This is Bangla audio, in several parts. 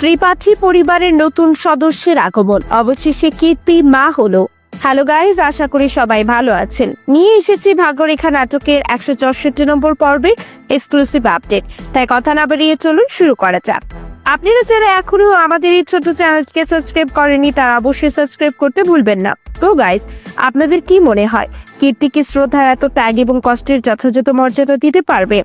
ত্রিপাঠী পরিবারের নতুন সদস্যের আগমন। অবশেষে কীর্তি মা হলো। হ্যালো গাইজ আশা করি সবাই ভালো আছেন। নিয়ে এসেছি ভাগ্যরেখা নাটকের একশো চৌষট্টি নম্বর পর্বের এক্সক্লুসিভ আপডেট তাই কথা না বেরিয়ে চলুন শুরু করা যাক। আপনারা যারা এখনও আমাদের এই ছোট চ্যানেলকে সাবস্ক্রাইব করেনি তারা অবশ্যই সাবস্ক্রাইব করতে ভুলবেন না। তো গাইজ আপনাদের কি মনে হয়? কীর্তিকে শ্রদ্ধা এত ত্যাগ এবং কষ্টের যথাযথ মর্যাদা দিতে পারবে?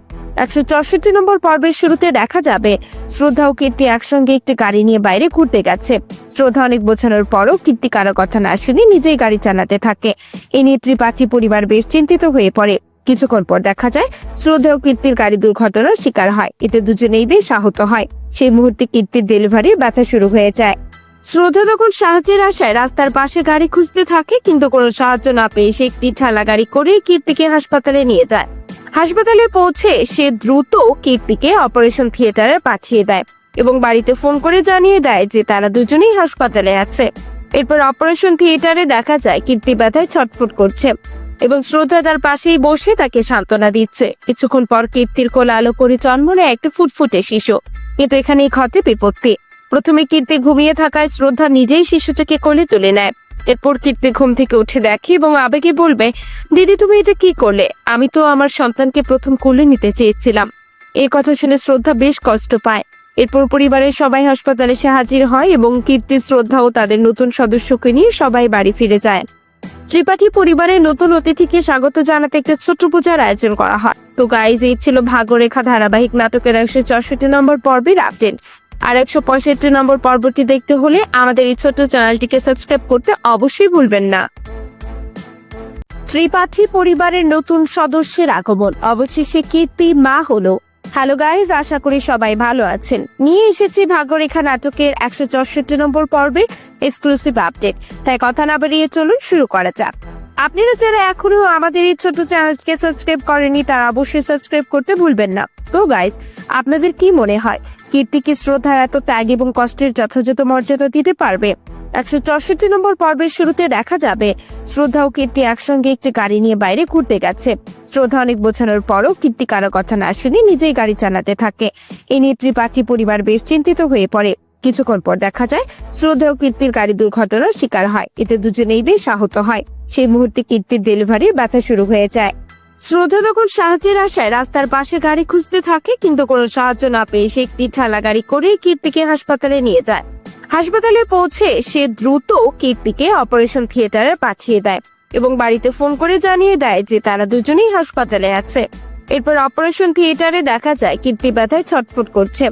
একশো চৌষট্টি নম্বর পর্বের শুরুতে দেখা যাবে। শ্রদ্ধা ও কীর্তি একসঙ্গে একটি গাড়ি নিয়ে বাইরে ঘুরতে গেছে। শ্রদ্ধা অনেক বোঝানোর পরও কীর্তি কারও কথা না শুনে নিজেই গাড়ি চালাতে থাকে। এই নিয়ে ত্রিপাঠী পরিবার বেশ চিন্তিত হয়ে পড়ে। কিছুক্ষণ পর দেখা যায়, শ্রদ্ধা ও কীর্তির গাড়ি দুর্ঘটনার শিকার হয়। এতে দুজনেই বেশ আহত হয়। সেই মুহূর্তে কীর্তির ডেলিভারির ব্যথা শুরু হয়ে যায়। শ্রদ্ধা তখন সাহায্যের আশায় রাস্তার পাশে গাড়ি খুঁজতে থাকে, কিন্তু কোনো সাহায্য না পেয়ে সে একটি ঠেলা গাড়ি করে কীর্তিকে হাসপাতালে নিয়ে যায়। হাসপাতালে পৌঁছে সে দ্রুত কীর্তিকে অপারেশন থিয়েটারে পাঠিয়ে দেয় এবং বাড়িতে ফোন করে জানিয়ে দেয় যে তারা দুজনেই হাসপাতালে আছে। এরপর অপারেশন থিয়েটারে দেখা যায় কীর্তি ব্যথায় ছটফট করছে এবং শ্রদ্ধা তার পাশেই বসে তাকে সান্ত্বনা দিচ্ছে। কিছুক্ষণ পর কীর্তির কোল আলো করে জন্মনে একটা ফুটফুটে শিশু। কিন্তু এখানেই ঘটে বিপত্তি। প্রথমে কীর্তি ঘুমিয়ে থাকায় শ্রদ্ধা নিজেই শিশুটিকে কোলে তুলে নেয়। এরপর কীর্তি ঘুম থেকে উঠে দেখে এবং আবেগে বলবে, দিদি, তুমি এটা কি করলে? আমি তো আমার সন্তানকে প্রথম কোলে নিতে চেয়েছিলাম। এই কথা শুনে শ্রদ্ধা বেশ কষ্ট পায়। এরপর পরিবারের সবাই হাসপাতালে সে হাজির হয় এবং কীর্তি শ্রদ্ধা ও তাদের নতুন সদস্যকে নিয়ে সবাই বাড়ি ফিরে যায়। ত্রিপাঠী পরিবারের নতুন অতিথিকে স্বাগত জানাতে একটা ছোট্ট পূজার আয়োজন করা হয়। তো গাইজ এই ছিল ভাগ্যরেখা ধারাবাহিক নাটকের একশো চৌষট্টি নম্বর পর্বের আপডেট আর একশো পঁয়ষট্টি নম্বর পর্বটি দেখতে হলে আমাদের এই ছোট্ট চ্যানেলটিকে সাবস্ক্রাইব করতে অবশ্যই ভুলবেন না। ত্রিপাঠী পরিবারের নতুন সদস্যের আগমন। অবশেষে কীর্তি মা হলো। হ্যালো গাইজ আশা করি সবাই ভালো আছেন। নিয়ে এসেছি ভাগ্যরেখা নাটকের একশো চৌষট্টি নম্বর পর্বের এক্সক্লুসিভ আপডেট। তাই কথা না বেরিয়ে চলুন, শুরু করা যাক। আপনারা যারা এখনও আমাদের এই ছোট চ্যানেলকে সাবস্ক্রাইব করেনি তারা অবশ্যই সাবস্ক্রাইব করতে ভুলবেন না। তো গাইস আপনাদের কি মনে হয়? কীর্তি কি এত ত্যাগ এবং কষ্টের যথাযথ মর্যাদা দিতে পারবে? একশো চৌষট্টি নম্বর পর্বের শুরুতে দেখা যাবে, শ্রদ্ধা ও কীর্তি একসঙ্গে একটি গাড়ি নিয়ে বাইরে ঘুরতে গেছে। শ্রদ্ধা অনেক বোঝানোর পরও কীর্তি কারও কথা না শুনে নিজেই গাড়ি চালাতে থাকে। এই নিয়ে ত্রিপাঠী পরিবার বেশ চিন্তিত হয়ে পড়ে। কিছুক্ষণ পর দেখা যায় শ্রদ্ধা ও কীর্তির গাড়ি দুর্ঘটনার শিকার হয়। এতে দুজনেই বেশ আহত হয়। সেই মুহূর্তে কীর্তির ডেলিভারির ব্যথা শুরু হয়ে যায়। শ্রদ্ধা তখন সাহায্যের আশায় রাস্তার পাশে গাড়ি খুঁজতে থাকে, কিন্তু কোনো সাহায্য না পেয়ে সে একটি ঠেলা গাড়ি করে কীর্তিকে হাসপাতালে নিয়ে যায়। হাসপাতালে পৌঁছে সে দ্রুত কীর্তিকে অপারেশন থিয়েটারে পাঠিয়ে দেয় এবং বাড়িতে ফোন করে জানিয়ে দেয় যে তারা দুজনেই হাসপাতালে আছে। এরপর অপারেশন থিয়েটারে দেখা যায় কীর্তি ব্যথায় ছটফট করছে।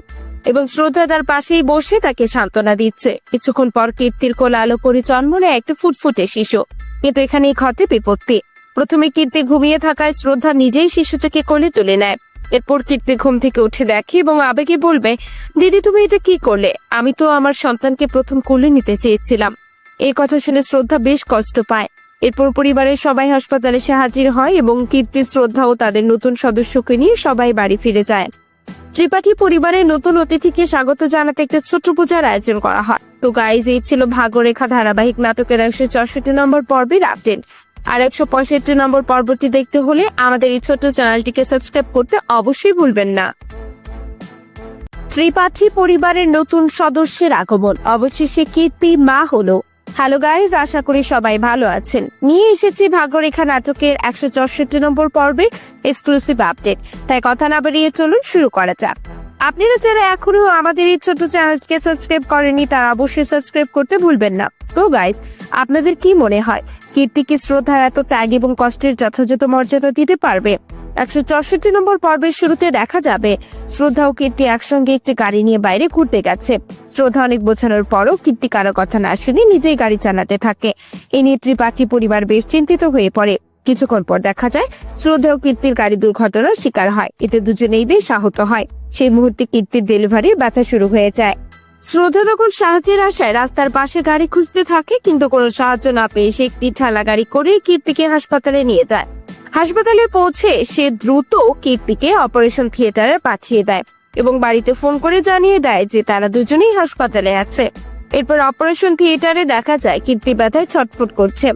এবং শ্রদ্ধা তার পাশেই বসে তাকে সান্ত্বনা দিচ্ছে। কিছুক্ষণ পর কীর্তির কোল আলো করে জন্ম একটা ফুটফুটে শিশু। কিন্তু এখানেই ঘটে বিপত্তি। প্রথমে কীর্তি ঘুমিয়ে থাকায় শ্রদ্ধা নিজেই শিশুটিকে কোলে তুলে নেয়। এরপর কীর্তি ঘুম থেকে উঠে দেখে এবং আবেগে বলবে, দিদি, তুমি এটা কি করলে? আমি তো আমার সন্তানকে প্রথম কোলে নিতে চেয়েছিলাম। এই কথা শুনে শ্রদ্ধা বেশ কষ্ট পায়। এরপর পরিবারের সবাই হাসপাতালে সে হাজির হয় এবং কীর্তি শ্রদ্ধা ও তাদের নতুন সদস্যকে নিয়ে সবাই বাড়ি ফিরে যায়। ত্রিপাঠী পরিবারের নতুন অতিথিকে স্বাগত জানাতে একটা ছোট্ট পূজার আয়োজন করা হয়। তো গাইজ এই ছিল ভাগ্যরেখা ধারাবাহিক নাটকের একশো চৌষট্টি নম্বর পর্বের আপডেট আর একশো পঁয়ষট্টি নম্বর পর্বটি দেখতে হলে আমাদের এই ছোট্ট চ্যানেলটিকে সাবস্ক্রাইব করতে অবশ্যই ভুলবেন না। ত্রিপাঠী পরিবারের নতুন সদস্যের আগমন। অবশেষে কীর্তি মা হলো। হ্যালো গাইজ আশা করি সবাই ভালো আছেন। নিয়ে এসেছি ভাগ্যরেখা নাটকের একশো চৌষট্টি নম্বর পর্বের এক্সক্লুসিভ আপডেট তাই কথা না বেরিয়ে চলুন শুরু করা যাক। আপনারা যারা এখনও আমাদের এই ছোট চ্যানেলকে সাবস্ক্রাইব করেনি তারা অবশ্যই সাবস্ক্রাইব করতে ভুলবেন না। তো গাইজ আপনাদের কি মনে হয়, কীর্তি কি শ্রদ্ধা এত ত্যাগ এবং কষ্টের যথাযথ মর্যাদা দিতে পারবে? একশো চৌষট্টি নম্বর পর্বের শুরুতে দেখা যাবে। শ্রদ্ধা ও কীর্তি একসঙ্গে একটি গাড়ি নিয়ে বাইরে ঘুরতে গেছে। শ্রদ্ধা অনেক বোঝানোর পরও কীর্তি কারও কথা না শুনে নিজেই গাড়ি চালাতে থাকে। এই নিয়ে ত্রিপাঠী পরিবার বেশ চিন্তিত হয়ে পড়ে। কিছুক্ষণ পর দেখা যায়, শ্রদ্ধা ও কীর্তির গাড়ি দুর্ঘটনার শিকার হয়। এতে দুজনেই বেশ আহত হয়। সেই মুহূর্তে কীর্তির ডেলিভারির ব্যথা শুরু হয়ে যায়। শ্রদ্ধা তখন সাহায্যের আশায় রাস্তার পাশে গাড়ি খুঁজতে থাকে, কিন্তু কোনো সাহায্য না পেয়ে সে একটি ঠেলা গাড়ি করে কীর্তিকে হাসপাতালে নিয়ে যায়। হাসপাতালে পৌঁছে সে দ্রুত কীর্তিকে অপারেশন থিয়েটারে পাঠিয়ে দেয় এবং বাড়িতে ফোন করে জানিয়ে দেয় যে তারা দুজনেই হাসপাতালে আছে। এরপর অপারেশন থিয়েটারে দেখা যায় কীর্তি ব্যথায় ছটফট করছে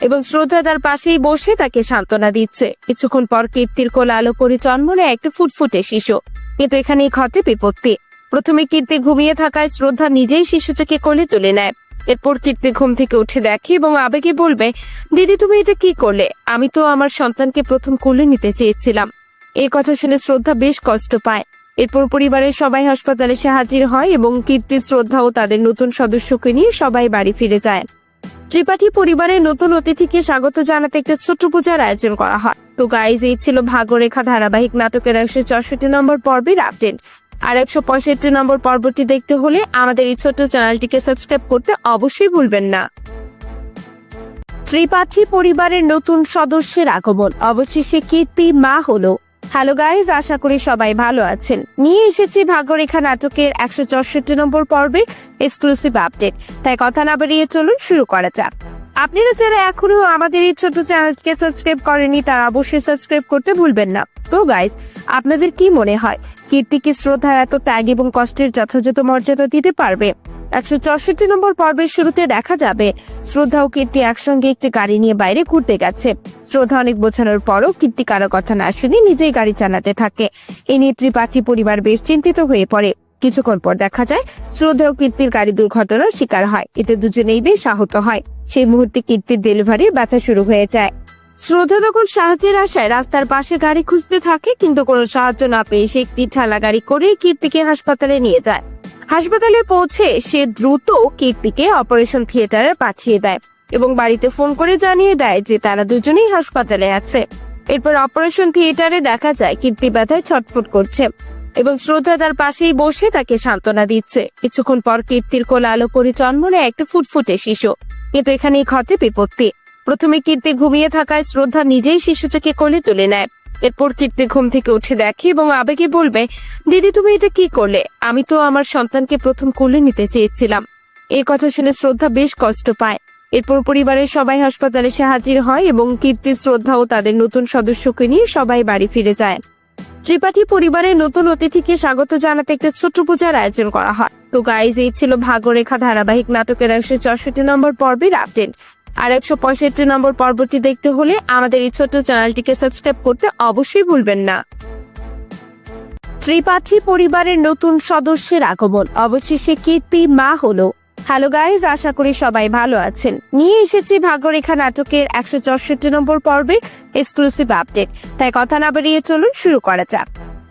এবং শ্রদ্ধা তার পাশেই বসে তাকে সান্ত্বনা দিচ্ছে। কিছুক্ষণ পর কীর্তির কোল আলো করে জন্ম নেয় একটা ফুটফুটে শিশু। কিন্তু এখানেই ঘটে বিপত্তি। প্রথমে কীর্তি ঘুমিয়ে থাকায় শ্রদ্ধা নিজেই শিশুটাকে কোলে তুলে নেয়। এরপর কীর্তি ঘুম থেকে উঠে দেখে এবং আবেগে বলবে, দিদি, তুমি এটা কি করলে? আমি তো আমার সন্তানকে প্রথম কোলে নিতে চেয়েছিলাম। এই কথা শুনে শ্রদ্ধা বেশ কষ্ট পায়। এরপর পরিবারের সবাই হাসপাতালে এসে হাজির হয় এবং কীর্তি শ্রদ্ধা ও তাদের নতুন সদস্যকে নিয়ে সবাই বাড়ি ফিরে যায়। ত্রিপাঠী পরিবারের নতুন অতিথিকে স্বাগত জানাতে একটা ছোট্ট পূজার আয়োজন করা হয়। তো গাইজ এই ছিল ভাগ্যরেখা ধারাবাহিক নাটকের একশো চৌষট্টি নম্বর পর্বের আপডেট আর একশো পঁয়ষট্টি নম্বর পর্বটি দেখতে হলে আমাদের এই ছোট্ট চ্যানেলটিকে সাবস্ক্রাইব করতে অবশ্যই ভুলবেন না। ত্রিপাঠী পরিবারের নতুন সদস্যের আগমন। অবশেষে কীর্তি মা হলো। হ্যালো গাইজ, আশা করি সবাই ভালো আছেন। নিয়ে এসেছি ভাগ্যরেখা নাটকের একশো চৌষট্টি নম্বর পর্বের এক্সক্লুসিভ আপডেট। তাই কথা না বাড়িয়ে চলুন, শুরু করা যাক। আপনারা যারা এখনও আমাদের এই ছোট চ্যানেলকে সাবস্ক্রাইব করেনি তারা অবশ্যই সাবস্ক্রাইব করতে ভুলবেন না। তো গাইস আপনাদের কি মনে হয়? কীর্তি কি এত ত্যাগ এবং কষ্টের যথাযথ মর্যাদা দিতে পারবে? একশো চৌষট্টি নম্বর পর্বের শুরুতে দেখা যাবে, শ্রদ্ধা ও কীর্তি একসঙ্গে একটি গাড়ি নিয়ে বাইরে ঘুরতে গেছে। শ্রদ্ধা অনেক বোঝানোর পরও কীর্তি কারও কথা না শুনে নিজেই গাড়ি চালাতে থাকে। এই নিয়ে ত্রিপাঠী পরিবার বেশ চিন্তিত হয়ে পড়ে। কিছুক্ষণ পর দেখা যায় শ্রদ্ধা ও কীর্তির গাড়ি দুর্ঘটনার শিকার হয়। এতে দুজনেই বেশ আহত হয়। সেই মুহূর্তে কীর্তির ডেলিভারির ব্যথা শুরু হয়ে যায়। শ্রদ্ধা তখন সাহায্যের আশায় রাস্তার পাশে গাড়ি খুঁজতে থাকে, কিন্তু কোনো সাহায্য না পেয়ে সে একটি ঠেলা গাড়ি করে কীর্তিকে হাসপাতালে নিয়ে যায়। হাসপাতালে পৌঁছে সে দ্রুত কীর্তিকে অপারেশন থিয়েটারে পাঠিয়ে দেয় এবং বাড়িতে ফোন করে জানিয়ে দেয় যে তারা দুজনেই হাসপাতালে আছে। এরপর অপারেশন থিয়েটারে দেখা যায় কীর্তি ব্যথায় ছটফট করছে। এবং শ্রদ্ধা তার পাশেই বসে তাকে সান্ত্বনা দিচ্ছে। কিছুক্ষণ পর কীর্তির কোল আলো করে জন্ম নেয় একটা ফুটফুটে শিশু। কিন্তু এখানেই ঘটে বিপত্তি। প্রথমে কীর্তি ঘুমিয়ে থাকায় শ্রদ্ধা নিজেই শিশুটাকে কোলে তুলে নেয়। এরপর কীর্তি ঘুম থেকে উঠে দেখে এবং আবেগে বলবে, দিদি, তুমি এটা কি করলে? আমি তো আমার সন্তানকে প্রথম কোলে নিতে চেয়েছিলাম। এই কথা শুনে শ্রদ্ধা বেশ কষ্ট পায়। এরপর পরিবারের সবাই হাসপাতালে এসে হাজির হয় এবং কীর্তি শ্রদ্ধা ও তাদের নতুন সদস্যকে নিয়ে সবাই বাড়ি ফিরে যায়। ত্রিপাঠী পরিবারের নতুন অতিথিকে স্বাগত জানাতে একটা ছোট্ট পূজার আয়োজন করা হয়। তো গাইজ এই ছিল ভাগ্যরেখা ধারাবাহিক নাটকের একশো চৌষট্টি নম্বর পর্বের আপডেট আর একশো পঁয়ষট্টি নম্বর পর্বটি দেখতে হলে আমাদের এই ছোট্ট চ্যানেলটিকে সাবস্ক্রাইব করতে অবশ্যই ভুলবেন না। ত্রিপাঠী পরিবারের নতুন সদস্যের আগমন। অবশেষে কীর্তি মা হলো। হ্যালো গাইজ আশা করি সবাই ভালো আছেন। নিয়ে এসেছি ভাগ্যরেখা নাটকের একশো চৌষট্টি নম্বর পর্বের এক্সক্লুসিভ আপডেট তাই কথা না বাড়িয়ে চলুন শুরু করা যাক।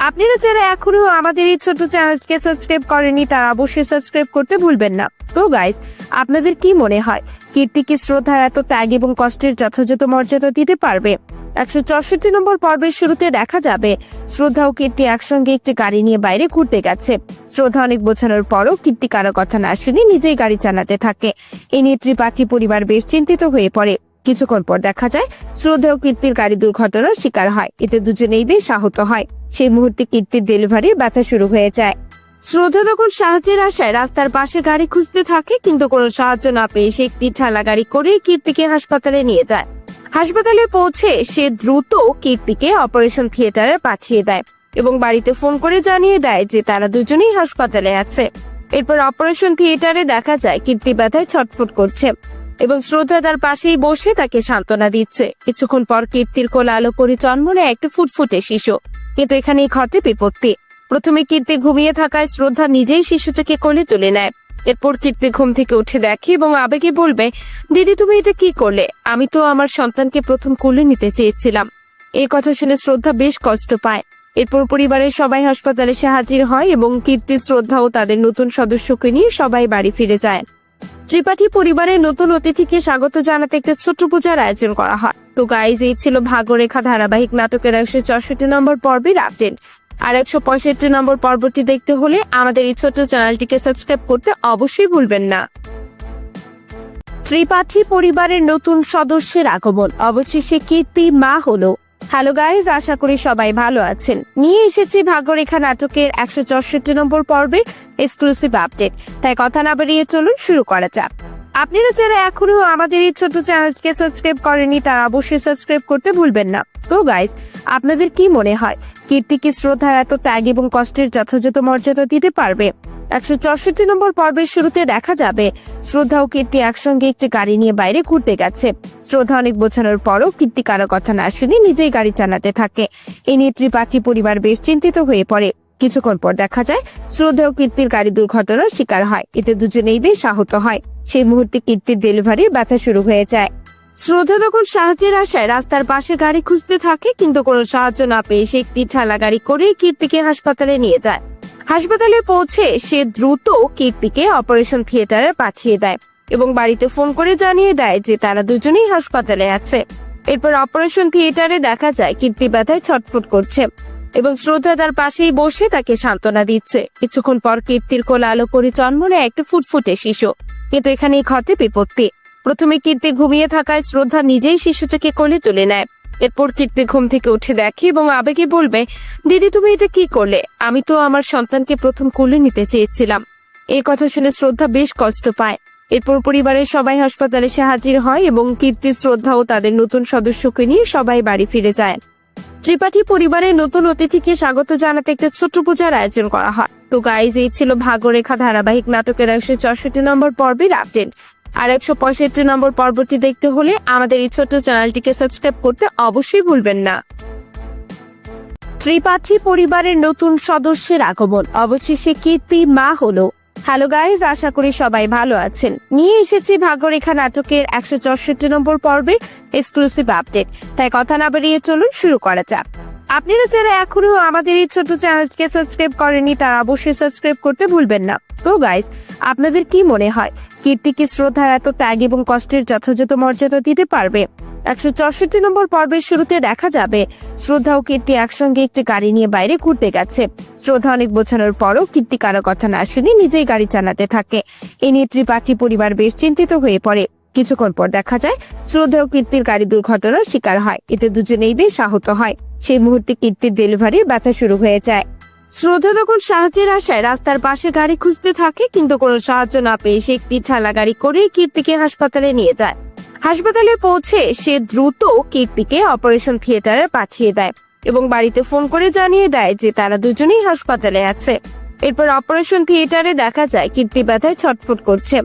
আপনারা যারা এখনও আমাদের এই ছোট চ্যানেলকে সাবস্ক্রাইব করেনি তারা অবশ্যই সাবস্ক্রাইব করতে ভুলবেন না। তো গাইজ আপনাদের কি মনে হয়, কীর্তি কি শ্রদ্ধা এত ত্যাগ এবং কষ্টের যথাযথ মর্যাদা দিতে পারবে? একশো চৌষট্টি নম্বর পর্বের শুরুতে দেখা যাবে। শ্রদ্ধা ও কীর্তি একসঙ্গে একটি গাড়ি নিয়ে বাইরে ঘুরতে গেছে। শ্রদ্ধা অনেক বোঝানোর পরও কীর্তি কারও কথা না শুনে নিজেই গাড়ি চালাতে থাকে। এই নিয়ে ত্রিপাঠী পরিবার বেশ চিন্তিত হয়ে পড়ে। কিছুক্ষণ পর দেখা যায়, শ্রদ্ধা ও কীর্তির গাড়ি দুর্ঘটনার শিকার হয়। এতে দুজনেই বেশ আহত হয়। সেই মুহূর্তে কীর্তির ডেলিভারির ব্যথা শুরু হয়ে যায়। শ্রদ্ধা তখন সাহায্যের আশায় রাস্তার পাশে গাড়ি খুঁজতে থাকে, কিন্তু কোনো সাহায্য না পেয়ে সে একটি ঠেলা গাড়ি করে কীর্তিকে হাসপাতালে নিয়ে যায়। হাসপাতালে পৌঁছে সে দ্রুত কীর্তিকে অপারেশন থিয়েটারে পাঠিয়ে দেয় এবং বাড়িতে ফোন করে জানিয়ে দেয় যে তারা দুজনেই হাসপাতালে আছে। এরপর অপারেশন থিয়েটারে দেখা যায় কীর্তি ব্যথায় ছটফট করছে এবং শ্রদ্ধা তার পাশেই বসে তাকে সান্ত্বনা দিচ্ছে। কিছুক্ষণ পর কীর্তির কোল আলো করে জন্ম নেয় একটা ফুটফুটে শিশু। কিন্তু এখানেই ঘটে বিপত্তি। প্রথমে কীর্তি ঘুমিয়ে থাকায় শ্রদ্ধা নিজেই শিশুটাকে কোলে তুলে নেয়। এরপর কীর্তি ঘুম থেকে উঠে দেখে এবং আবেগে বলবে, দিদি, তুমি এটা কি করলে? আমি তো আমার সন্তানকে প্রথম কোলে নিতে চেয়েছিলাম। এই কথা শুনে শ্রদ্ধা বেশ কষ্ট পায়। এরপর পরিবারের সবাই হাসপাতালে এসে হাজির হয় এবং কীর্তি শ্রদ্ধা ও তাদের নতুন সদস্যকে নিয়ে সবাই বাড়ি ফিরে যায়। ত্রিপাঠী পরিবারের নতুন অতিথিকে স্বাগত জানাতে একটা ছোট্ট পূজার আয়োজন করা হয়। তো গাইজ এই ছিল ভাগ্যরেখা ধারাবাহিক নাটকের একশো চৌষট্টি নম্বর পর্বের আপডেট আর একশো পঁয়ষট্টি নম্বর পর্বটি দেখতে হলে আমাদের এই ছোট্ট চ্যানেলটিকে সাবস্ক্রাইব করতে অবশ্যই ভুলবেন না। ত্রিপাঠী পরিবারের নতুন সদস্যের আগমন। অবশেষে কীর্তি মা হলো। হ্যালো গাইজ, আশা করি সবাই ভালো আছেন। নিয়ে এসেছি ভাগ্যরেখা নাটকের একশো চৌষট্টি নম্বর পর্বের এক্সক্লুসিভ আপডেট। তাই কথা না বাড়িয়ে চলুন শুরু করা যাক। আপনারা যারা এখনও আমাদের এই ছোট চ্যানেলকে সাবস্ক্রাইব করেনি তারা অবশ্যই সাবস্ক্রাইব করতে ভুলবেন না। তো গাইস আপনাদের কি মনে হয়? কীর্তি কি শ্রদ্ধা এত ত্যাগ এবং কষ্টের যথাযথ মর্যাদা দিতে পারবে? একশো চৌষট্টি নম্বর পর্বের শুরুতে দেখা যাবে, শ্রদ্ধা ও কীর্তি একসঙ্গে একটি গাড়ি নিয়ে বাইরে ঘুরতে গেছে। শ্রদ্ধা অনেক বোঝানোর পরও কীর্তি কারও কথা না শুনে নিজেই গাড়ি চালাতে থাকে। এই নিয়ে ত্রিপাঠী পরিবার বেশ চিন্তিত হয়ে পড়ে। কিছুক্ষণ পর দেখা যায়, শ্রদ্ধা ও কীর্তির গাড়ি দুর্ঘটনার শিকার হয়। এতে দুজনেই বেশ আহত হয়। সেই মুহূর্তে কীর্তির ডেলিভারির ব্যথা শুরু হয়ে যায়। শ্রদ্ধা তখন সাহায্যের আশায় রাস্তার পাশে গাড়ি খুঁজতে থাকে, কিন্তু কোনো সাহায্য না পেয়ে সে একটি ঠেলা গাড়ি করে কীর্তিকে হাসপাতালে নিয়ে যায়। হাসপাতালে পৌঁছে সে দ্রুত কীর্তিকে অপারেশন থিয়েটারে পাঠিয়ে দেয় এবং বাড়িতে ফোন করে জানিয়ে দেয় যে তারা দুজনেই হাসপাতালে আছে। এরপর অপারেশন থিয়েটারে দেখা যায় কীর্তি ব্যথায় ছটফট করছে এবং শ্রদ্ধা তার পাশেই বসে তাকে সান্ত্বনা দিচ্ছে। কিছুক্ষণ পর কীর্তির কোল আলো করে জন্ম নেয় একটা ফুটফুটে শিশু। কিন্তু এখানেই ঘটে বিপত্তি। প্রথমে কীর্তি ঘুমিয়ে থাকায় শ্রদ্ধা নিজেই শিশুটিকে কোলে তুলে নেয়। এরপর কীর্তি ঘুম থেকে উঠে দেখে এবং আবেগে বলবে, দিদি, তুমি এটা কি করলে? আমি তো আমার সন্তানকে প্রথম কোলে নিতে চেয়েছিলাম। এই কথা শুনে শ্রদ্ধা বেশ কষ্ট পায়। এরপর পরিবারের সবাই হাসপাতালে এসে হাজির হয় এবং কীর্তি শ্রদ্ধা ও তাদের নতুন সদস্যকে নিয়ে সবাই বাড়ি ফিরে যায়। ত্রিপাঠী পরিবারের নতুন অতিথিকে স্বাগত জানাতে একটা ছোট্ট পূজার আয়োজন করা হয়। তো গাইজ এই ছিল ভাগ্যরেখা ধারাবাহিক নাটকের একশো চৌষট্টি নম্বর পর্বের আপডেট আর একশো পঁয়ষট্টি নম্বর পর্বটি দেখতে হলে আমাদের এই ছোট্ট চ্যানেলটিকে সাবস্ক্রাইব করতে অবশ্যই ভুলবেন না। ত্রিপাঠী পরিবারের নতুন সদস্যের আগমন। অবশেষে কীর্তি মা হলো। হ্যালো গাইজ আশা করি সবাই ভালো আছেন। নিয়ে এসেছি ভাগ্যরেখা নাটকের একশো চৌষট্টি নম্বর পর্বের এক্সক্লুসিভ আপডেট তাই কথা না বেরিয়ে চলুন শুরু করা যাক। আপনারা যারা এখনও আমাদের এই ছোট চ্যানেলকে সাবস্ক্রাইব করেনি তারা অবশ্যই সাবস্ক্রাইব করতে ভুলবেন না। তো গাইজ আপনাদের কি মনে হয়, কীর্তি কি শ্রদ্ধা এত ত্যাগ এবং কষ্টের যথাযথ মর্যাদা দিতে পারবে? একশো চৌষট্টি নম্বর পর্বের শুরুতে দেখা যাবে। শ্রদ্ধা ও কীর্তি একসঙ্গে একটি গাড়ি নিয়ে বাইরে ঘুরতে গেছে। শ্রদ্ধা অনেক বোঝানোর পরও কীর্তি কারও কথা না শুনে নিজেই গাড়ি চালাতে থাকে। এই নিয়ে ত্রিপাঠী পরিবার বেশ চিন্তিত হয়ে পড়ে। কিছুক্ষণ পর দেখা যায়, শ্রদ্ধা ও কীর্তির গাড়ি দুর্ঘটনার শিকার হয়। এতে দুজনেই বেশ আহত হয়। সেই মুহূর্তে কীর্তির ডেলিভারির ব্যথা শুরু হয়ে যায়। শ্রদ্ধা তখন সাহায্যের আশায় রাস্তার পাশে গাড়ি খুঁজতে থাকে, কিন্তু কোনো সাহায্য না পেয়ে সে একটি ঠেলা গাড়ি করে কীর্তিকে হাসপাতালে নিয়ে যায়। হাসপাতালে পৌঁছে সে দ্রুত কীর্তিকে অপারেশন থিয়েটারে পাঠিয়ে দেয় এবং বাড়িতে ফোন করে জানিয়ে দেয় যে তারা দুজনেই হাসপাতালে আছে। এরপর অপারেশন থিয়েটারে দেখা যায় কীর্তি ব্যথায় ছটফট করছে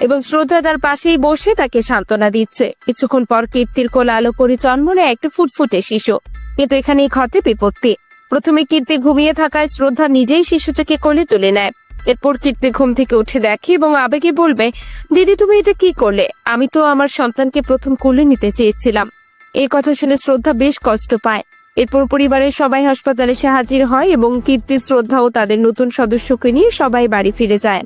এবং শ্রদ্ধা তার পাশেই বসে তাকে সান্ত্বনা দিচ্ছে। কিছুক্ষণ পর কীর্তির কোল আলো করে জন্ম নেয় একটা ফুটফুটে শিশু। কিন্তু এখানেই ঘটে বিপত্তি। প্রথমে কীর্তি ঘুমিয়ে থাকায় শ্রদ্ধা নিজেই শিশুটিকে কোলে তুলে নেয়। এরপর কীর্তি ঘুম থেকে উঠে দেখে এবং আবেগে বলবে, দিদি, তুমি এটা কি করলে? আমি তো আমার সন্তানকে প্রথম কোলে নিতে চেয়েছিলাম। এই কথা শুনে শ্রদ্ধা বেশ কষ্ট পায়। এরপর পরিবারের সবাই হাসপাতালে এসে হাজির হয় এবং কীর্তি, শ্রদ্ধা ও তাদের নতুন সদস্যকে নিয়ে সবাই বাড়ি ফিরে যায়।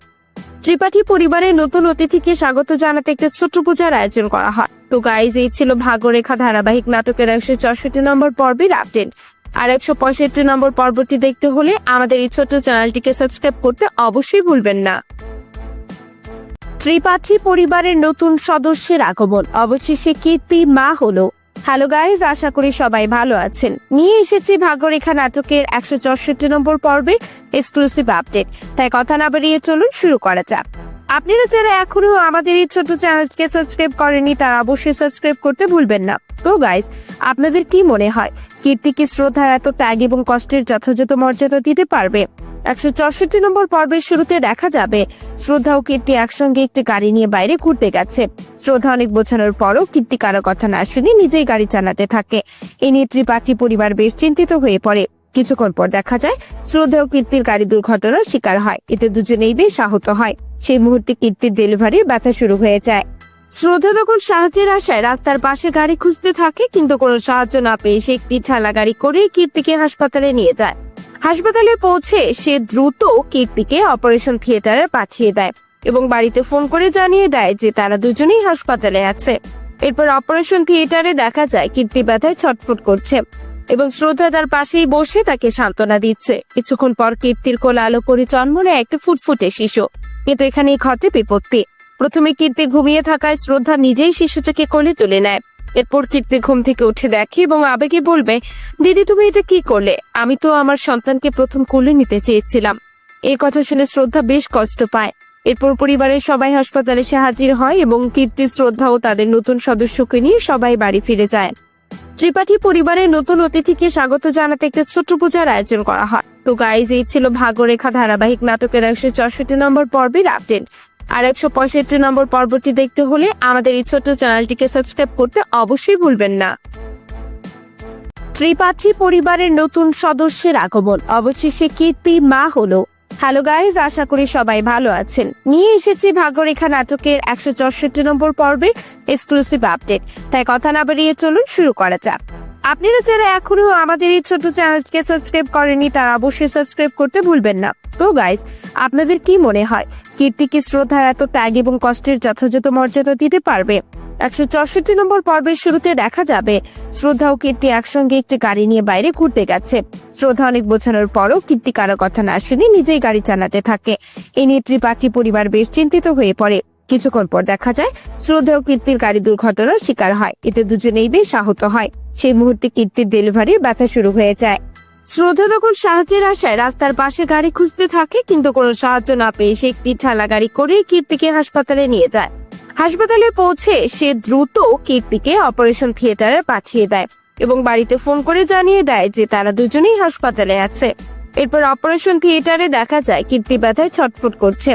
ত্রিপাঠী পরিবারের নতুন অতিথিকে স্বাগত জানাতে একটা ছোট্ট পূজার আয়োজন করা হয়। তো গাইজ এই ছিল ভাগ্যরেখা ধারাবাহিক নাটকের একশো চৌষট্টি নম্বর পর্বের আপডেট আর একশো পঁয়ষট্টি নম্বর পর্বটি দেখতে হলে আমাদের এই ছোট্ট চ্যানেলটিকে সাবস্ক্রাইব করতে অবশ্যই ভুলবেন না। ত্রিপাঠী পরিবারের নতুন সদস্যের আগমন। অবশেষে কীর্তি মা হলো। হ্যালো গাইজ, আশা করি সবাই ভালো আছেন। নিয়ে এসেছি ভাগ্যরেখা নাটকের একশো চৌষট্টি নম্বর পর্বের এক্সক্লুসিভ আপডেট। তাই কথা না বেরিয়ে চলুন শুরু করা যাক। আপনারা যারা এখনও আমাদের এই ছোট চ্যানেলকে সাবস্ক্রাইব করেনি তারা অবশ্যই সাবস্ক্রাইব করতে ভুলবেন না। তো গাইস আপনাদের কি মনে হয়? কীর্তি কি শ্রদ্ধা এত ত্যাগ এবং কষ্টের যথাযথ মর্যাদা দিতে পারবে? একশো চৌষট্টি নম্বর পর্বের শুরুতে দেখা যাবে, শ্রদ্ধা ও কীর্তি একসঙ্গে একটি গাড়ি নিয়ে বাইরে ঘুরতে গেছে। শ্রদ্ধা অনেক বোঝানোর পরও কীর্তি কারও কথা না শুনে নিজেই গাড়ি চালাতে থাকে। এই নিয়ে ত্রিপাঠী পরিবার বেশ চিন্তিত হয়ে পড়ে। কিছুক্ষণ পর দেখা যায় শ্রদ্ধা ও কীর্তির গাড়ি দুর্ঘটনার শিকার হয়। এতে দুজনেই বেশ আহত হয়। সেই মুহূর্তে কীর্তির ডেলিভারির ব্যথা শুরু হয়ে যায়। শ্রদ্ধা তখন সাহায্যের আশায় রাস্তার পাশে গাড়ি খুঁজতে থাকে, কিন্তু কোনো সাহায্য না পেয়ে সে একটি ঠেলা গাড়ি করে কীর্তিকে হাসপাতালে নিয়ে যায়। হাসপাতালে পৌঁছে সে দ্রুত কীর্তিকে অপারেশন থিয়েটারে পাঠিয়ে দেয় এবং বাড়িতে ফোন করে জানিয়ে দেয় যে তারা দুজনেই হাসপাতালে আছে। এরপর অপারেশন থিয়েটারে দেখা যায় কীর্তি ব্যথায় ছটফট করছে। এবং শ্রদ্ধা তার পাশেই বসে তাকে সান্ত্বনা দিচ্ছে। কিছুক্ষণ পর কীর্তির কোল আলো করে জন্ম নেয় একটা ফুটফুটে শিশু। কিন্তু এখানেই ঘটে বিপত্তি। প্রথমে কীর্তি ঘুমিয়ে থাকায় শ্রদ্ধা নিজেই শিশুটাকে কোলে তুলে নেয়। এরপর কীর্তি ঘুম থেকে উঠে দেখে এবং আবেগে বলবে, দিদি, তুমি এটা কি করলে? আমি তো আমার সন্তানকে প্রথম কোলে নিতে চেয়েছিলাম। এই কথা শুনে শ্রদ্ধা বেশ কষ্ট পায়। এরপর পরিবারের সবাই হাসপাতালে সে হাজির হয় এবং কীর্তি শ্রদ্ধা ও তাদের নতুন সদস্যকে নিয়ে সবাই বাড়ি ফিরে যায়। ত্রিপাঠী পরিবারের নতুন অতিথিকে স্বাগত জানাতে একটা ছোট্ট পূজার আয়োজন করা হয়। তো গাইজ এই ছিল ভাগ্যরেখা ধারাবাহিক নাটকের একশো চৌষট্টি নম্বর পর্বের আপডেট আর একশো পঁয়ষট্টি নম্বর পর্বটি দেখতে হলে আমাদের এই ছোট্ট চ্যানেলটিকে সাবস্ক্রাইব করতে অবশ্যই ভুলবেন না। ত্রিপাঠী পরিবারের নতুন সদস্যের আগমন। অবশেষে কীর্তি মা হলো। হ্যালো গাইজ আশা করি সবাই ভালো আছেন। নিয়ে এসেছি ভাগ্যরেখা নাটকের একশো চৌষট্টি নম্বর পর্বের এক্সক্লুসিভ আপডেট তাই কথা না বেরিয়ে চলুন শুরু করা যাক। আপনারা যারা এখনও আমাদের এই ছোট চ্যানেলকে সাবস্ক্রাইব করেনি তারা অবশ্যই সাবস্ক্রাইব করতে ভুলবেন না। তো গাইজ আপনাদের কি মনে হয় কীর্তিকে শ্রদ্ধা এত ত্যাগ এবং কষ্টের যথাযথ মর্যাদা দিতে পারবে? একশো চৌষট্টি নম্বর পর্বের শুরুতে দেখা যাবে। শ্রদ্ধা ও কীর্তি একসঙ্গে একটি গাড়ি নিয়ে বাইরে ঘুরতে গেছে। শ্রদ্ধা অনেক বোঝানোর পরও কীর্তি কারও কথা না শুনে নিজেই গাড়ি চালাতে থাকে। এই নিয়ে ত্রিপাঠী পরিবার বেশ চিন্তিত হয়ে পড়ে। কিছুক্ষণ পর দেখা যায়, শ্রদ্ধা ও কীর্তির গাড়ি দুর্ঘটনার শিকার হয়। এতে দুজনেই বেশ আহত হয়। সেই মুহূর্তে কীর্তির ডেলিভারির ব্যথা শুরু হয়ে যায়। শ্রদ্ধা তখন সাহায্যের আশায় রাস্তার পাশে গাড়ি খুঁজতে থাকে, কিন্তু কোনো সাহায্য না পেয়ে সে একটি ঠেলা গাড়ি করে কীর্তিকে হাসপাতালে নিয়ে যায়। হাসপাতালে পৌঁছে সে দ্রুত কীর্তিকে অপারেশন থিয়েটারে পাঠিয়ে দেয় এবং বাড়িতে ফোন করে জানিয়ে দেয় যে তারা দুজনেই হাসপাতালে আছে। এরপর অপারেশন থিয়েটারে দেখা যায় কীর্তি ব্যথায় ছটফট করছে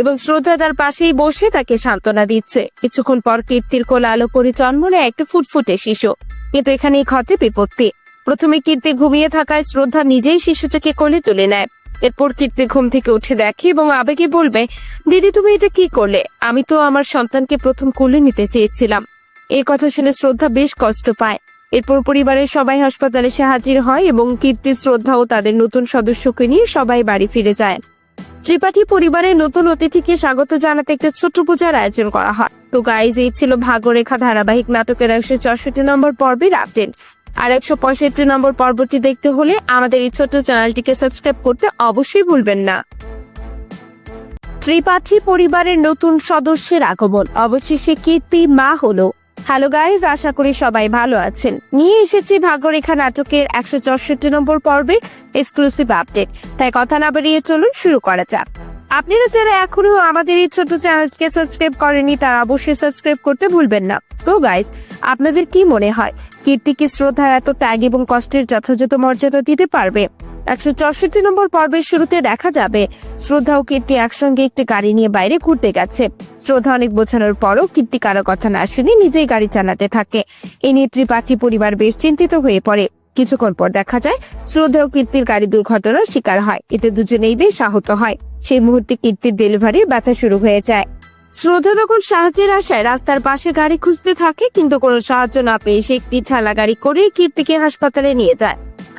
এবং শ্রদ্ধা তার পাশেই বসে তাকে সান্ত্বনা দিচ্ছে। কিছুক্ষণ পর কীর্তির কোল আলো করে জন্মনে একটা ফুটফুটে শিশু, কিন্তু এখানেই ঘটে বিপত্তি। প্রথমে কীর্তি ঘুমিয়ে থাকায় শ্রদ্ধা নিজেই শিশুটিকে কোলে তুলে নেয়। এরপর কীর্তি ঘুম থেকে উঠে দেখে এবং আবেগে বলবে, দিদি, তুমি এটা কি করলে? আমি তো আমার সন্তানকে প্রথম কোলে নিতে চেয়েছিলাম। এই কথা শুনে শ্রদ্ধা বেশ কষ্ট পায়। এরপর পরিবারের সবাই হাসপাতালে সে হাজির হয় এবং কীর্তি, শ্রদ্ধা ও তাদের নতুন সদস্যকে নিয়ে সবাই বাড়ি ফিরে যায়। ত্রিপাঠী পরিবারের নতুন অতিথিকে স্বাগত জানাতে একটা ছোট্ট পূজার আয়োজন করা হয়। তো গাইজ এই ছিল ভাগ্যরেখা ধারাবাহিক নাটকের একশো চৌষট্টি নম্বর পর্বের আপডেট আর একশো পঁয়ষট্টি নম্বর পর্বটি দেখতে হলে আমাদের এই ছোট্ট চ্যানেলটিকে সাবস্ক্রাইব করতে অবশ্যই ভুলবেন না। ত্রিপাঠী পরিবারের নতুন সদস্যের আগমন। অবশেষে কীর্তি মা হলো। হ্যালো গাইজ, আশা করি সবাই ভালো আছেন। নিয়ে এসেছি ভাগ্যরেখা নাটকের একশো চৌষট্টি নম্বর পর্বের এক্সক্লুসিভ আপডেট। তাই কথা না বেরিয়ে চলুন শুরু করা যাক। আপনারা যারা এখনও আমাদের এই ছোট চ্যানেলকে সাবস্ক্রাইব করেনি তারা অবশ্যই সাবস্ক্রাইব করতে ভুলবেন না। তো গাইস আপনাদের কি মনে হয়? কীর্তি কি এত ত্যাগ এবং কষ্টের যথাযথ মর্যাদা দিতে পারবে? একশো চৌষট্টি নম্বর পর্বের শুরুতে দেখা যাবে, শ্রদ্ধা ও কীর্তি একসঙ্গে একটি গাড়ি নিয়ে বাইরে ঘুরতে গেছে। শ্রদ্ধা অনেক বোঝানোর পরও কীর্তি কারও কথা না শুনে নিজেই গাড়ি চালাতে থাকে। এই নিয়ে ত্রিপাঠী পরিবার বেশ চিন্তিত হয়ে পড়ে। কিছুক্ষণ পর দেখা যায় শ্রদ্ধা ও কীর্তির গাড়ি দুর্ঘটনার শিকার হয়। এতে দুজনেই বেশ আহত হয়। সেই মুহূর্তে কীর্তির ডেলিভারির ব্যথা শুরু হয়ে যায়। শ্রদ্ধা তখন সাহায্যের আশায় রাস্তার পাশে গাড়ি খুঁজতে থাকে, কিন্তু কোনো সাহায্য না পেয়ে সে একটি ঠেলা গাড়ি করে কীর্তিকে হাসপাতালে নিয়ে যায়।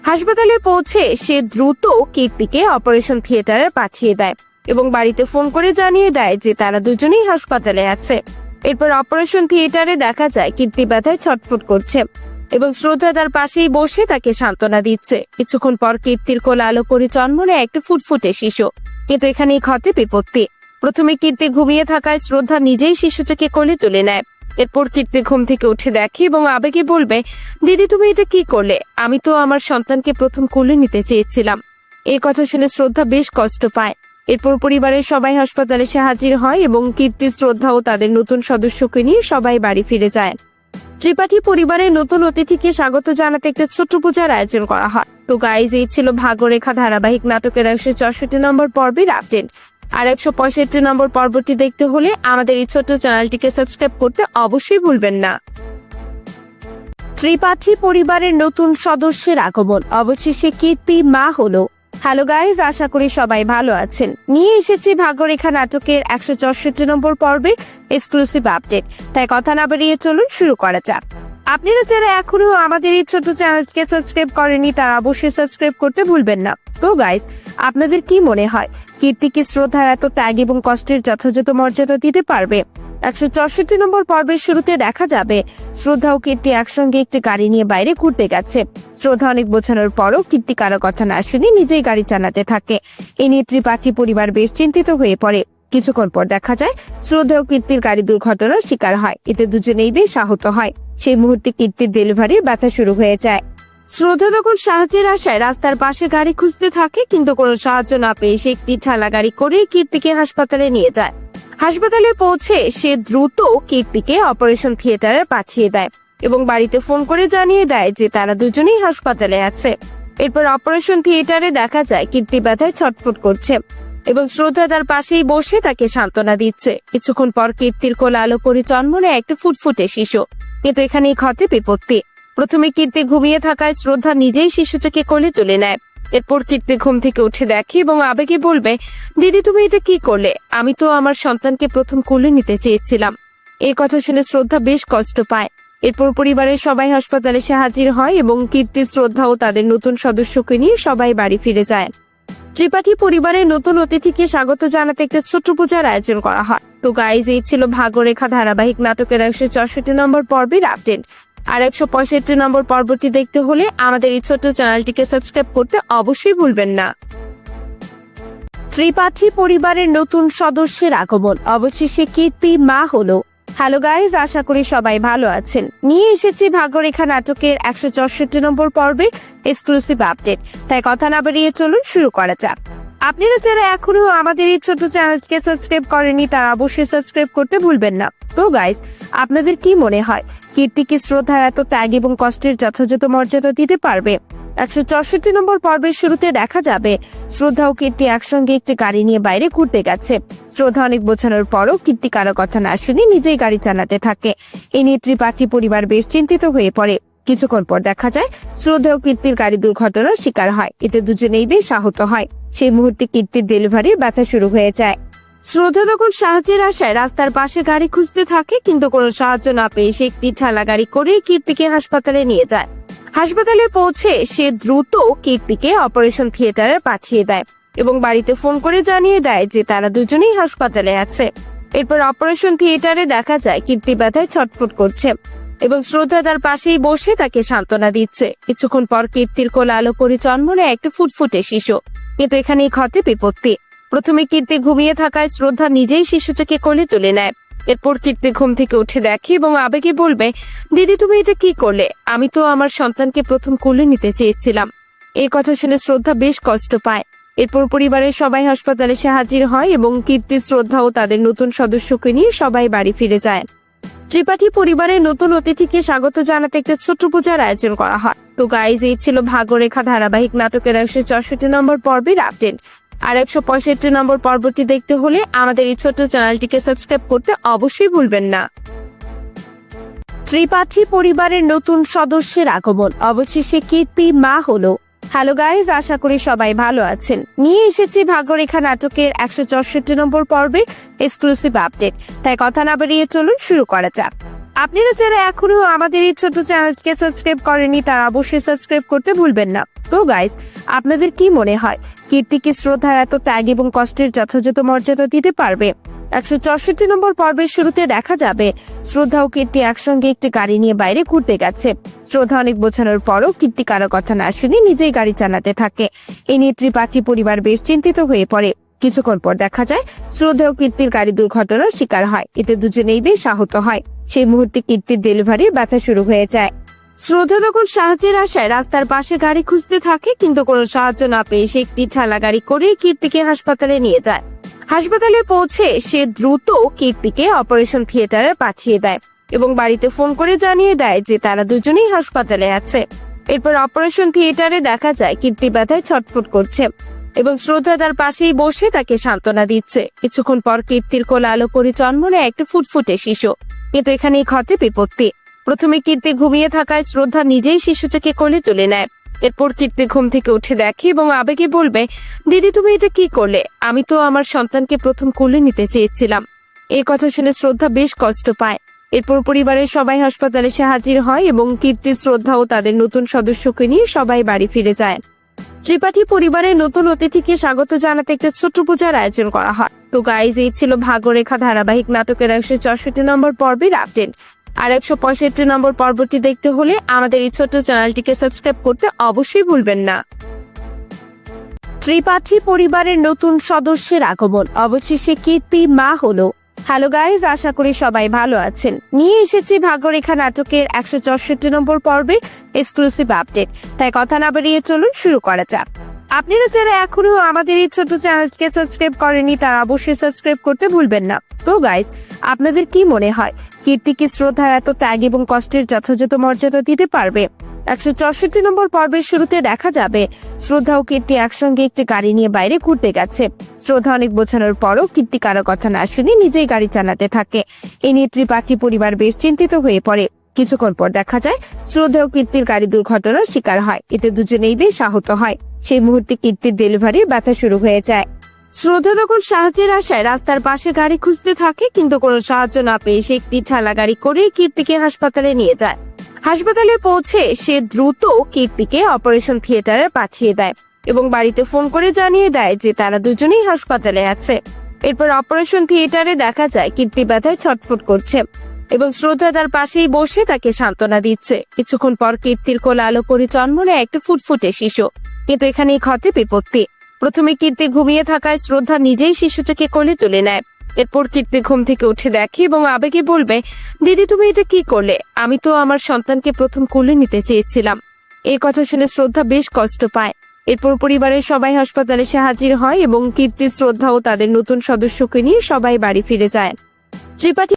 হাসপাতালে পৌঁছে সে দ্রুত কীর্তিকে অপারেশন থিয়েটারে পাঠিয়ে দেয় এবং বাড়িতে ফোন করে জানিয়ে দেয় যে তারা দুজনেই হাসপাতালে আছে। এরপর অপারেশন থিয়েটারে দেখা যায় কীর্তি ব্যথায় ছটফট করছে। এবং শ্রদ্ধা তার পাশেই বসে তাকে সান্ত্বনা দিচ্ছে। কিছুক্ষণ পর কীর্তির কোল আলো করে জন্ম নেয় একটা ফুটফুটে শিশু। কিন্তু এখানেই ঘটে বিপত্তি। প্রথমে কীর্তি ঘুমিয়ে থাকায় শ্রদ্ধা নিজেই শিশুটিকে কোলে তুলে নেয়। এরপর কীর্তি ঘুম থেকে উঠে দেখে এবং আবেগে বলবে, দিদি, তুমি এটা কি করলে? আমি তো আমার সন্তানকে প্রথম কোলে নিতে চেয়েছিলাম। এই কথা শুনে শ্রদ্ধা বেশ কষ্ট পায়। এরপর পরিবারের সবাই হাসপাতালে সে হাজির হয় এবং কীর্তি শ্রদ্ধা ও তাদের নতুন সদস্যকে নিয়ে সবাই বাড়ি ফিরে যায়। ত্রিপাঠী পরিবারের নতুন অতিথিকে স্বাগত জানাতে একটা ছোট্ট পূজার আয়োজন করা হয়। তো গাইজ এই ছিল ভাগ্যরেখা ধারাবাহিক নাটকের একশো চৌষট্টি নম্বর পর্বের আপডেট আর একশো পঁয়ষট্টি নম্বর পর্বটি দেখতে হলে আমাদের এই ছোট্ট চ্যানেলটিকে সাবস্ক্রাইব করতে অবশ্যই ভুলবেন না। ত্রিপাঠী পরিবারের নতুন সদস্যের আগমন। অবশেষে কীর্তি মা হলো। হ্যালো গাইজ আশা করি সবাই ভালো আছেন। নিয়ে এসেছি ভাগ্যরেখা নাটকের একশো চৌষট্টি নম্বর পর্বের এক্সক্লুসিভ আপডেট তাই কথা না বেরিয়ে চলুন, শুরু করা যাক। আপনারা যারা এখনও আমাদের এই ছোট চ্যানেলকে সাবস্ক্রাইব করেনি তারা অবশ্যই সাবস্ক্রাইব করতে ভুলবেন না। তো গাইজ আপনাদের কি মনে হয়, কীর্তি কি শ্রদ্ধা এত ত্যাগ এবং কষ্টের যথাযথ মর্যাদা দিতে পারবে? একশো চৌষট্টি নম্বর পর্বের শুরুতে দেখা যাবে শ্রদ্ধা ও কীর্তি একসঙ্গে একটি গাড়ি নিয়ে বাইরে ঘুরতে গেছে। শ্রদ্ধা অনেক বোঝানোর পরও কীর্তি কারও কথা না শুনে নিজেই গাড়ি চালাতে থাকে। এই নিয়ে ত্রিপাঠী পরিবার বেশ চিন্তিত হয়ে পড়ে। কিছুক্ষণ পর দেখা যায়, শ্রদ্ধা ও কীর্তির গাড়ি দুর্ঘটনার শিকার হয়। এতে দুজনেই বেশ আহত হয়। সেই মুহূর্তে কীর্তির ডেলিভারির ব্যথা শুরু হয়ে যায়। শ্রদ্ধা তখন সাহায্যের আশায় রাস্তার পাশে গাড়ি খুঁজতে থাকে, কিন্তু কোনো সাহায্য না পেয়ে সে একটি ঠেলা গাড়ি করে কীর্তিকে হাসপাতালে নিয়ে যায়। হাসপাতালে পৌঁছে সে দ্রুত কীর্তিকে অপারেশন থিয়েটারে পাঠিয়ে দেয় এবং বাড়িতে ফোন করে জানিয়ে দেয় যে তারা দুজনেই হাসপাতালে আছে। এরপর অপারেশন থিয়েটারে দেখা যায় কীর্তি ব্যথায় ছটফট করছে এবং শ্রদ্ধা তার পাশেই বসে তাকে সান্ত্বনা দিচ্ছে। কিছুক্ষণ পর কীর্তির কোল আলো করে জন্ম নেয় একটা ফুটফুটে শিশু। কিন্তু এখানেই ঘটে বিপত্তি। প্রথমে কীর্তি ঘুমিয়ে থাকায় শ্রদ্ধা নিজেই শিশুটিকে কোলে তুলে নেয়। এরপর কীর্তি ঘুম থেকে উঠে দেখে এবং আবেগে বলবে, দিদি, তুমি এটা কি করলে? আমি তো আমার সন্তানকে প্রথম কোলে নিতে চেয়েছিলাম। এই কথা শুনে শ্রদ্ধা বেশ কষ্ট পায়। এরপর পরিবারের সবাই হাসপাতালে এসে হাজির হয় এবং কীর্তি শ্রদ্ধা ও তাদের নতুন সদস্যকে নিয়ে সবাই বাড়ি ফিরে যায়। ত্রিপাঠী পরিবারের নতুন অতিথিকে স্বাগত জানাতে একটা ছোট্ট পূজার আয়োজন করা হয়। তো গাইজ এই ছিল ভাগ্যরেখা ধারাবাহিক নাটকের একশো চৌষট্টি নম্বর পর্বের আপডেট আর একশো পঁয়ষট্টি নম্বর পর্বটি দেখতে হলে আমাদের এই ছোট্ট চ্যানেলটিকে সাবস্ক্রাইব করতে অবশ্যই ভুলবেন না। ত্রিপাঠী পরিবারের নতুন সদস্যের আগমন। অবশেষে কীর্তি মা হলো। হ্যালো গাইজ, আশা করি সবাই ভালো আছেন। নিয়ে এসেছি ভাগ্যরেখা নাটকের একশো চৌষট্টি নম্বর পর্বের এক্সক্লুসিভ আপডেট। তাই কথা না বেরিয়ে চলুন, শুরু করা যাক। আপনারা যারা এখনও আমাদের এই ছোট চ্যানেলকে সাবস্ক্রাইব করেনি তারা অবশ্যই সাবস্ক্রাইব করতে ভুলবেন না। তো গাইস আপনাদের কি মনে হয়? কীর্তি কি শ্রদ্ধা এত ত্যাগ এবং কষ্টের যথাযথ মর্যাদা দিতে পারবে? একশো চৌষট্টি নম্বর পর্বের শুরুতে দেখা যাবে, শ্রদ্ধা ও কীর্তি একসঙ্গে একটি গাড়ি নিয়ে বাইরে ঘুরতে গেছে। শ্রদ্ধা অনেক বোঝানোর পরও কীর্তি কারও কথা না শুনে নিজেই গাড়ি চালাতে থাকে। এই নিয়ে ত্রিপাঠী পরিবার বেশ চিন্তিত হয়ে পড়ে। কিছুক্ষণ পর দেখা যায় শ্রদ্ধা ও কীর্তির গাড়ি দুর্ঘটনার শিকার হয়। এতে দুজনেই বেশ আহত হয়। সেই মুহূর্তে কীর্তির ডেলিভারির ব্যথা শুরু হয়ে যায়। শ্রদ্ধা তখন সাহায্যের আশায় রাস্তার পাশে গাড়ি খুঁজতে থাকে, কিন্তু কোনো সাহায্য না পেয়ে সে একটি ঠেলা গাড়ি করে কীর্তিকে হাসপাতালে নিয়ে যায়। হাসপাতালে পৌঁছে সে দ্রুত কীর্তিকে অপারেশন থিয়েটারে পাঠিয়ে দেয় এবং বাড়িতে ফোন করে জানিয়ে দেয় যে তারা দুজনেই হাসপাতালে আছে। এরপর অপারেশন থিয়েটারে দেখা যায় কীর্তি ব্যথায় ছটফট করছে। এবং শ্রদ্ধা তার পাশেই বসে তাকে সান্ত্বনা দিচ্ছে। কিছুক্ষণ পর কীর্তির কোল আলো করে জন্ম নেয় একটা ফুটফুটে শিশু। কিন্তু এখানেই ঘটে বিপত্তি। প্রথমে কীর্তি ঘুমিয়ে থাকায় শ্রদ্ধা নিজেই শিশুটিকে কোলে তুলে নেয়। এরপর কীর্তি ঘুম থেকে উঠে দেখে এবং আবেগে বলবে, দিদি, তুমি এটা কি করলে? আমি তো আমার সন্তানকে প্রথম কোলে নিতে চেয়েছিলাম। এই কথা শুনে শ্রদ্ধা বেশ কষ্ট পায়। এরপর পরিবারের সবাই হাসপাতালে এসে হাজির হয় এবং কীর্তি শ্রদ্ধা ও তাদের নতুন সদস্যকে নিয়ে সবাই বাড়ি ফিরে যায়। ত্রিপাঠী পরিবারের নতুন অতিথিকে স্বাগত জানাতে একটা ছোট্ট পূজার আয়োজন করা হয়। তো গাইজ এই ছিল ভাগ্যরেখা ধারাবাহিক নাটকের একশো চৌষট্টি নম্বর পর্বের আপডেট আর একশো পঁয়ষট্টি নম্বর পর্বটি দেখতে হলে আমাদের এই ছোট্ট চ্যানেলটিকে সাবস্ক্রাইব করতে অবশ্যই ভুলবেন না। ত্রিপাঠী পরিবারের নতুন সদস্যের আগমন। অবশেষে কীর্তি মা হলো। হ্যালো গাইজ আশা করি সবাই ভালো আছেন। নিয়ে এসেছি ভাগ্যরেখা নাটকের একশো চৌষট্টি নম্বর পর্বের এক্সক্লুসিভ আপডেট তাই কথা না বেরিয়ে চলুন, শুরু করা যাক। আপনারা যারা এখনও আমাদের এই ছোট চ্যানেলকে সাবস্ক্রাইব করেনি তারা অবশ্যই সাবস্ক্রাইব করতে ভুলবেন না। তো গাইজ আপনাদের কি মনে হয়? কীর্তি কি শ্রদ্ধা এত ত্যাগ এবং কষ্টের যথাযথ মর্যাদা দিতে পারবে? একশো চৌষট্টি নম্বর পর্বের শুরুতে দেখা যাবে, শ্রদ্ধা ও কীর্তি একসঙ্গে একটি গাড়ি নিয়ে বাইরে ঘুরতে গেছে। শ্রদ্ধা অনেক বোঝানোর পরও কীর্তি কারও কথা না শুনে নিজেই গাড়ি চালাতে থাকে। এই নিয়ে ত্রিপাঠী পরিবার বেশ চিন্তিত হয়ে পড়ে। কিছুক্ষণ পর দেখা যায়, শ্রদ্ধা ও কীর্তির গাড়ি দুর্ঘটনার শিকার হয়। এতে দুজনেই বেশ আহত হয়। সেই মুহূর্তে কীর্তির ডেলিভারির ব্যথা শুরু হয়ে যায়। শ্রদ্ধা তখন সাহায্যের আশায় রাস্তার পাশে গাড়ি খুঁজতে থাকে, কিন্তু কোনো সাহায্য না পেয়ে সে একটি ঠেলা গাড়ি করে কীর্তিকে হাসপাতালে নিয়ে যায়। হাসপাতালে পৌঁছে সে দ্রুত কীর্তিকে অপারেশন থিয়েটারে পাঠিয়ে দেয় এবং বাড়িতে ফোন করে জানিয়ে দেয় যে তারা দুজনেই হাসপাতালে আছে। এরপর অপারেশন থিয়েটারে দেখা যায় কীর্তি ব্যথায় ছটফট করছে এবং শ্রদ্ধা তার পাশেই বসে তাকে সান্ত্বনা দিচ্ছে। কিছুক্ষণ পর কীর্তির কোল আলো করে জন্ম নেয় একটা ফুটফুটে শিশু। কিন্তু এখানেই ঘটে বিপত্তি। প্রথমে কীর্তি ঘুমিয়ে থাকায় শ্রদ্ধা নিজেই শিশুটিকে কোলে তুলে নেয়। এরপর কীর্তি ঘুম থেকে উঠে দেখে এবং আবেগে বলবে, দিদি, তুমি এটা কি করলে? আমি তো আমার সন্তানকে প্রথম কোলে নিতে চেয়েছিলাম। এই কথা শুনে শ্রদ্ধা বেশ কষ্ট পায়। এরপর পরিবারের সবাই হাসপাতালে এসে হাজির হয় এবং কীর্তি শ্রদ্ধা ও তাদের নতুন সদস্যকে নিয়ে সবাই বাড়ি ফিরে যায়। ত্রিপাঠী পরিবারের নতুন অতিথিকে স্বাগত জানাতে একটা ছোট্ট পূজার আয়োজন করা হয়। তো গাইজ এই ছিল ভাগ্যরেখা ধারাবাহিক নাটকের একশো চৌষট্টি নম্বর পর্বের আপডেট আর একশো পঁয়ষট্টি নম্বর পর্বটি দেখতে হলে আমাদের এই ছোট্ট চ্যানেলটিকে সাবস্ক্রাইব করতে অবশ্যই ভুলবেন না। ত্রিপাঠী পরিবারের নতুন সদস্যের আগমন। অবশেষে কীর্তি মা হলো। হ্যালো গাইজ আশা করি সবাই ভালো আছেন। নিয়ে এসেছি ভাগ্যরেখা নাটকের একশো চৌষট্টি নম্বর পর্বের এক্সক্লুসিভ আপডেট তাই কথা না বেরিয়ে চলুন, শুরু করা যাক। আপনারা যারা এখনও আমাদের এই ছোট চ্যানেলকে সাবস্ক্রাইব করেনি তারা অবশ্যই সাবস্ক্রাইব করতে ভুলবেন না। তো গাইস আপনাদের কি মনে হয়? কীর্তি কি শ্রদ্ধা এত ত্যাগ এবং কষ্টের যথাযথ মর্যাদা দিতে পারবে? একশো চৌষট্টি নম্বর পর্বের শুরুতে দেখা যাবে, শ্রদ্ধা ও কীর্তি একসঙ্গে একটি গাড়ি নিয়ে বাইরে ঘুরতে গেছে। শ্রদ্ধা অনেক বোঝানোর পরও কীর্তি কারও কথা না শুনে নিজেই গাড়ি চালাতে থাকে। এই নিয়ে ত্রিপাঠী পরিবার বেশ চিন্তিত হয়ে পড়ে। কিছুক্ষণ পর দেখা যায়, শ্রদ্ধা ও কীর্তির গাড়ি দুর্ঘটনার শিকার হয়। এতে দুজনেই বেশ আহত হয়। সেই মুহূর্তে কীর্তির ডেলিভারির ব্যথা শুরু হয়ে যায়। শ্রদ্ধা তখন সাহায্যের আশায় রাস্তার পাশে গাড়ি খুঁজতে থাকে, কিন্তু কোনো সাহায্য না পেয়ে সে একটি ঠেলা গাড়ি করে কীর্তিকে হাসপাতালে নিয়ে যায়। হাসপাতালে পৌঁছে সে দ্রুত কীর্তিকে অপারেশন থিয়েটারে পাঠিয়ে দেয় এবং বাড়িতে ফোন করে জানিয়ে দেয় যে তারা দুজনেই হাসপাতালে আছে। এরপর অপারেশন থিয়েটারে দেখা যায় কীর্তি ব্যথায় ছটফট করছে এবং শ্রদ্ধা তার পাশেই বসে তাকে সান্ত্বনা দিচ্ছে। কিছুক্ষণ পর কীর্তির কোল আলো করে জন্ম নেয় একটা ফুটফুটে শিশু। কিন্তু এখানেই ঘটে বিপত্তি। প্রথমে কীর্তি ঘুমিয়ে থাকায় শ্রদ্ধা নিজেই শিশুটিকে কোলে তুলে নেয়। এরপর কীর্তি ঘুম থেকে উঠে দেখে এবং আবেগে বলবে, দিদি, তুমি এটা কি করলে? আমি তো আমার সন্তানকে প্রথম কোলে নিতে চেয়েছিলাম। এই কথা শুনে শ্রদ্ধা বেশ কষ্ট পায়। এরপর পরিবারের সবাই হাসপাতালে এসে হাজির হয় এবং কীর্তি শ্রদ্ধা ও তাদের নতুন সদস্যকে নিয়ে সবাই বাড়ি ফিরে যায়। ত্রিপাঠী